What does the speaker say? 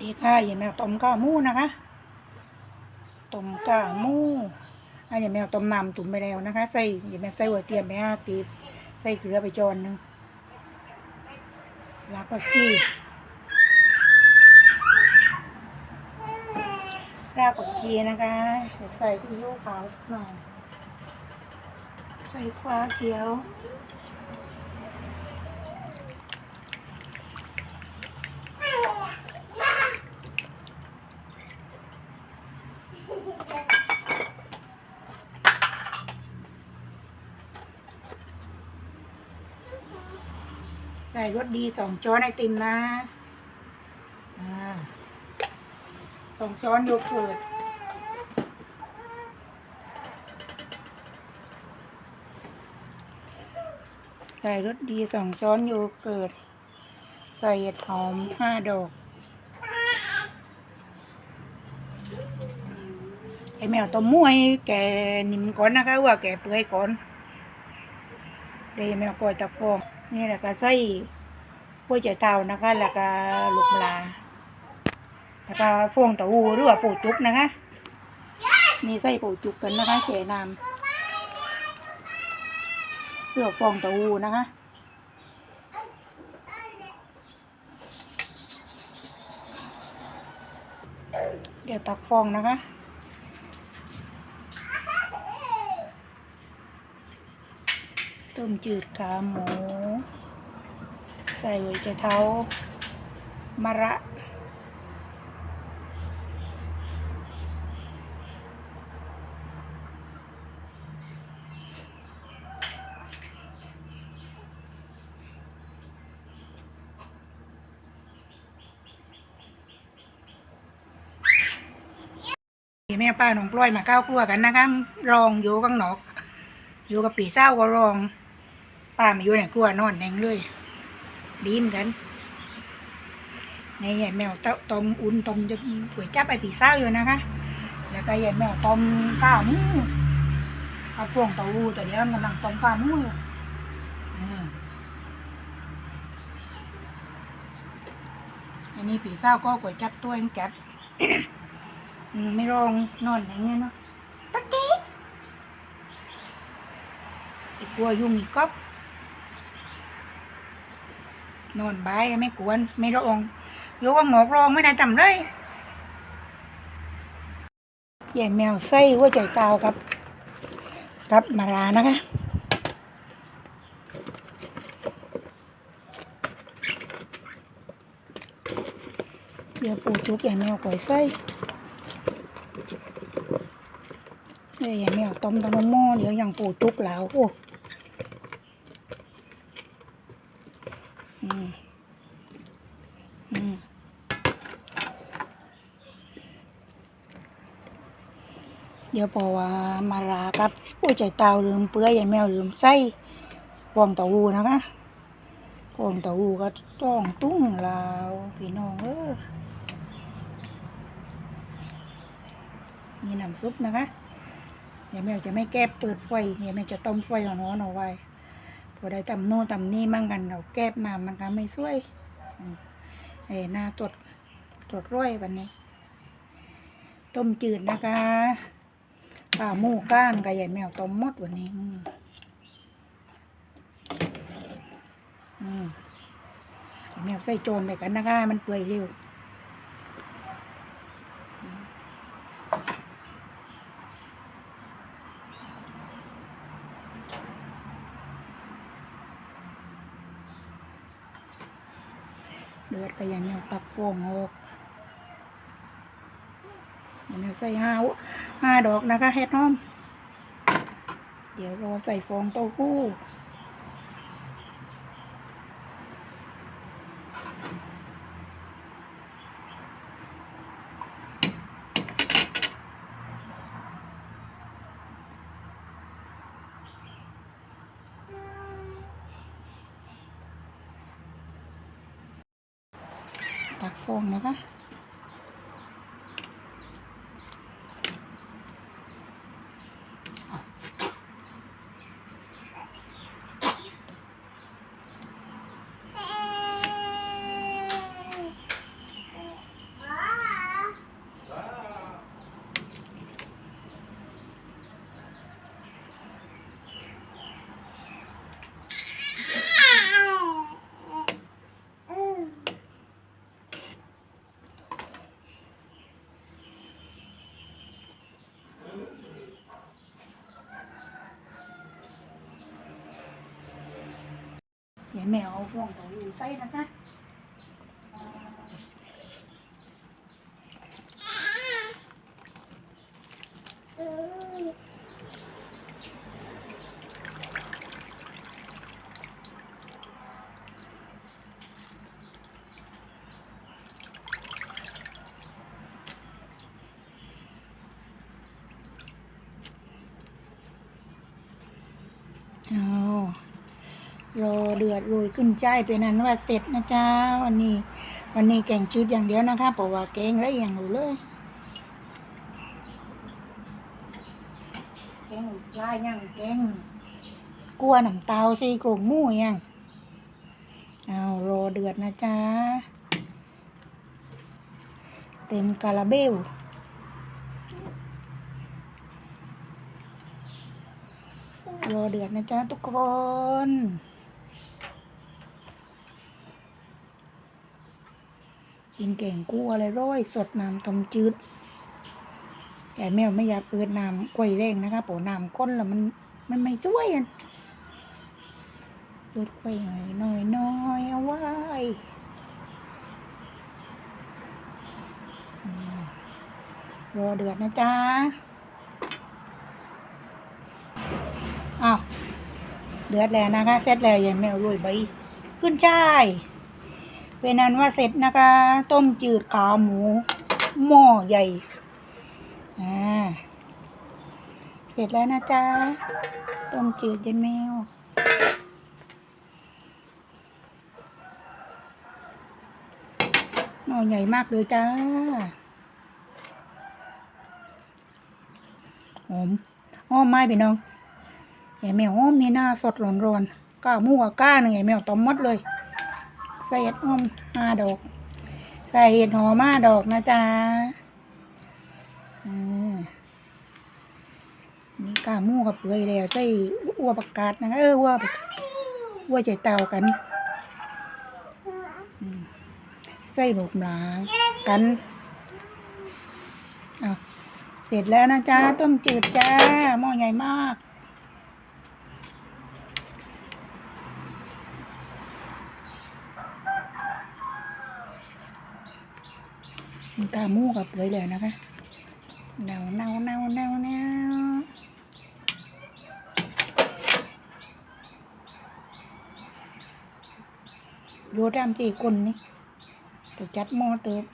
ดีค่ะอย่าแมวต้มก้ามูนะคะต้มก้ามูอันย่าแมวต้มน้ำตุ๋นไปแล้วนะคะ ใส่อย่าแมวใส่หัวเทียมไปห้าตีบใส่เกลือไปจอนหนึงแล้วก็ขี้รากผักชีนะคะใส่ซีอิ๊วขาวหน่อย ใส่ฟ้าเขียว ส่รสดีสองช้อนไอติมนะอสองช้อนโยเกิร์ตใส่รสดีสองช้อนโยเกิร์ตใส่เห็ดหอมห้าดอก ไอแมวต้มมวยแกนิ่มก่อนนะคะว่าแกเปื่อยก่อนเดี๋ยวแมวปล่อยตะฟอง นี่แหละก็ใส่กล้วยเจ๋าเตานะคะ แล้วก็ลูกมลาแล้วก็ฟองเต้าหู้หรือว่าปูจุกนะคะนี่ใส่ปูจุกกันนะคะแช่น้ำเพื่อฟองเต้าหู้นะคะเดี๋ยวตักฟองนะคะต้มจืดขาหมู ใส่หัวใจเท้ามะระแม่ป้าหนองกล้วยมาก้าวครัวกันนะคะรองอยู่ข้างนอก อยู่กับปีเศร้าก็รอง ป้ามาอยู่ในครัวนอนแดงเลย ดีเหมือนกันในใหญ่แมวต้มอุ่นต้มจะก๋วยจับไอปีเศร้าอยู่นะคะ แล้วก็ใหญ่แมวต้มข้าวมูกับฟองเต้าหู้แต่เดี๋ยวมันกำลังต้มข้าวมูอยู่อืมอันนี้ปีเศร้าก็ก๋วยจับตัวเองจัดไม่รองนอนอย่างเงี้ยเนาะตะกี้ไอ้กลัวยุ่งอีกก๊อบ นอนบายไม่กวน ไม่ร้องโยกหงอกรองไม่ได้จำเลยใหญ่แมวไส้ว่าใจเตาครับกับมาลานะคะเดี๋ยวปูจุกใหญ่แมวก่อยไส้เดี๋ยวอย่างแมวต้มตะนมหม้อเดี๋ยวอย่างปูจุกแล้วโอ้มอืมเดี๋ยวพอว่ามาลาครับผู้ใจเตาลืมเปื่อยอย่างแมวลืมไส้ฟองเต้าหู้นะคะฟองเต้าหู้ก็ต้องตุ้งลาวพี่น้องเออนี่น้ำซุปนะคะเดี๋ยแมวจะไม่แก้เปิดไฟเดี๋ยแมวจะต้มไฟอ่อนเอาไว้พอได้ตำโน่นตำนี่มั่งกันเราแก้มามันก็ไม่ช่วยเอ้หน้าตรวจตรวจร้อยวันนี้ ต้มจืดนะคะ ป่าหมูก้านกับใหญ่แมวต้มมดวันนี้ อืมแมวใส่โจรไปกันนะคะมันเปื่อยเร็วเดือดก็ยังแมวตักฟองออก ยังแมวใส่ห้าห้าดอกนะคะเฮ็ดน้อม เดี๋ยวรอใส่ฟองเต้าหู้ตักฟองนะคะ ดี๋ยวแมวเองของเต้าหู้ใส่นะคะเออรอ เดือดโรยขึ้นใจายเป็นนั้นว่าเสร็จนะจ๊ะวันนี้ วันนี้แกงจืดอย่างเดียวนะคะเพราะว่าแกงไรอย่างหนูเลยแกงปลาย่างแกงกลัวน้ำเตาใส่กรงหมูย่างเอารอเดือดนะจ๊ะเต็มกาลาเบลรอเดือดนะจ๊ะทุกคน กินแกงกู้อะไรร้อย สดน้ำต้มจืดแก่แมวไม่อยากเปิดน้ำกล้วยแรงนะคะโปน้ำก้นแล้วมันมันไม่ช่วยอันเปิดกล้วยหน่อยหน่อยน้อยเอาไว้รอเดือดนะจ๊ะอ้าวเดือดแล้วนะคะเสร็จแล้วยายแมวโรยใบขึ้นช่าย เป็นนั้นว่าเสร็จนะคะ ต้มจืดขาหมู หม้อใหญ่อ่าเสร็จแล้วนะจ๊ะ ต้มจืดยายแมวหม้อใหญ่มากเลยจ้าหอมหอมไม้พี่น้องไอ้แมวอ้อมนี่หน้าสดร้อนๆก้าหมูกับก้าหนึ่งไอ้แมวต้มมดเลย ใส่เห็ดอ้อมห้าดอก ใส่เห็ดหอมห้าดอกนะจ๊ะอืมนี่ก้าหมูกับเปื่อยแล้วใส่อัวประกาศนะเอออัวอัวใจเตากันใส่ลูกหนากันเสร็จแล้วนะจ๊ะต้มจืดจ้าหม้อใหญ่มาก มันกามูกับเปื่อยแล้วนะคะเน่าเน่าเน่าเน่าเน่าโยดามสี่คนนี่แต่จัดมอเติบ